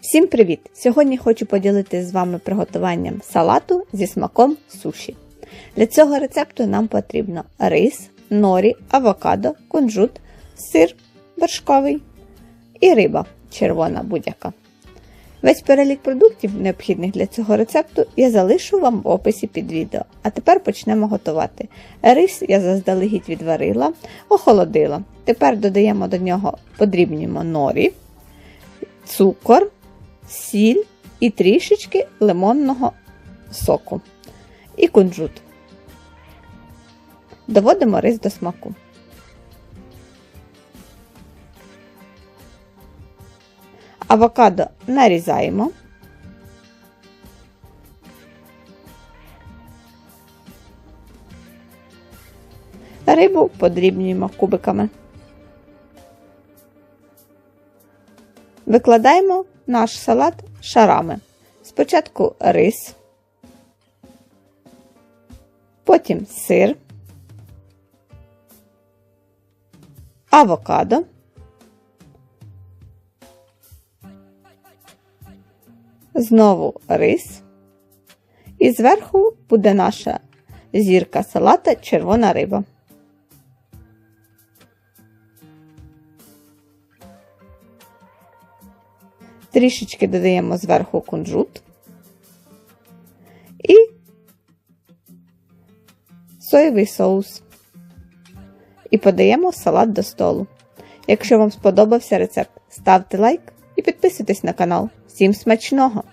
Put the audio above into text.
Всім привіт! Сьогодні хочу поділитися з вами приготуванням салату зі смаком суші. Для цього рецепту нам потрібно рис, норі, авокадо, кунжут, сир вершковий і риба червона будь-яка. Весь перелік продуктів, необхідних для цього рецепту, я залишу вам в описі під відео. А тепер почнемо готувати. Рис я заздалегідь відварила, охолодила. Тепер додаємо до нього подрібнюємо норі, цукор, сіль і трішечки лимонного соку і кунжут. Доводимо рис до смаку. Авокадо нарізаємо. Рибу подрібнюємо кубиками. Викладаємо наш салат шарами. Спочатку рис, потім сир, авокадо. Знову рис. І зверху буде наша зірка салата червона риба. Трішечки додаємо зверху кунжут і соєвий соус. І подаємо салат до столу. Якщо вам сподобався рецепт, ставте лайк і підписуйтесь на канал. Всім смачного!